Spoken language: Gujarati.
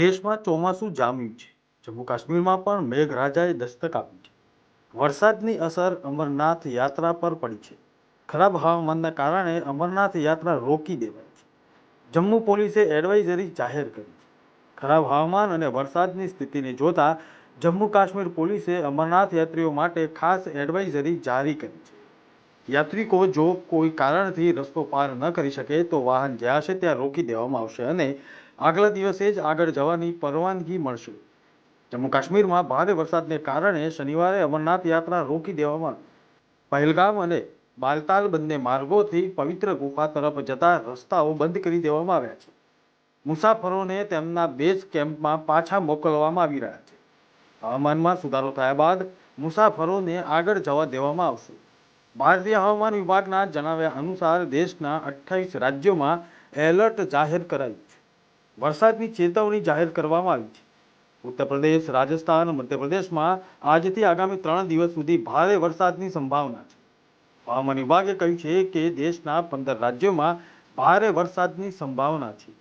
દેશમાં ચોમાસું જામ્યું છે. જમ્મુ કાશ્મીરમાં પણ મેઘરાજાએ દસ્તક આપી છે. વરસાદની અસર અમરનાથ યાત્રા પર પડી છે. ખરાબ હવામાનના કારણે અમરનાથ યાત્રા રોકી દેવાઈ છે. જમ્મુ પોલીસે એડવાઇઝરી જાહેર કરી છે. ખરાબ હવામાન અને વરસાદની સ્થિતિને જોતા જમ્મુ કાશ્મીર પોલીસે અમરનાથ યાત્રીઓ માટે ખાસ એડવાઇઝરી જારી કરી છે. યાત્રિકો જો કોઈ કારણથી રસ્તો પાર ન કરી શકે તો વાહન જ્યાં છે ત્યાં રોકી દેવામાં આવશે અને આગલા દિવસે જ આગળ જવાની પરવાનગી મળશે. જમ્મુ કાશ્મીરમાં ભારે વરસાદને કારણે શનિવારે અમરનાથ યાત્રા રોકી દેવામાં પહેલગામ અને બાલતાલ બંને માર્ગોથી પવિત્ર ગુફા તરફ જતા રસ્તાઓ બંધ કરી દેવામાં આવ્યા છે. મુસાફરોને તેમના બેઝ કેમ્પમાં પાછા મોકલવામાં આવી રહ્યા છે. હવામાનમાં સુધારો થયા બાદ મુસાફરોને આગળ જવા દેવામાં આવશે. ભારતીય હવામાન વિભાગના જણાવ્યા અનુસાર દેશના અઠ્યાવીસ રાજ્યોમાં એલર્ટ જાહેર કરાયું છે. વરસાદની ચેતવણી જાહેર કરવામાં આવી છે. ઉત્તર પ્રદેશ રાજસ્થાન, મધ્યપ્રદેશમાં આજથી આગામી ત્રણ દિવસ સુધી ભારે વરસાદની સંભાવના છે. હવામાન વિભાગે કહ્યું છે કે દેશના પંદર રાજ્યોમાં ભારે વરસાદની સંભાવના છે.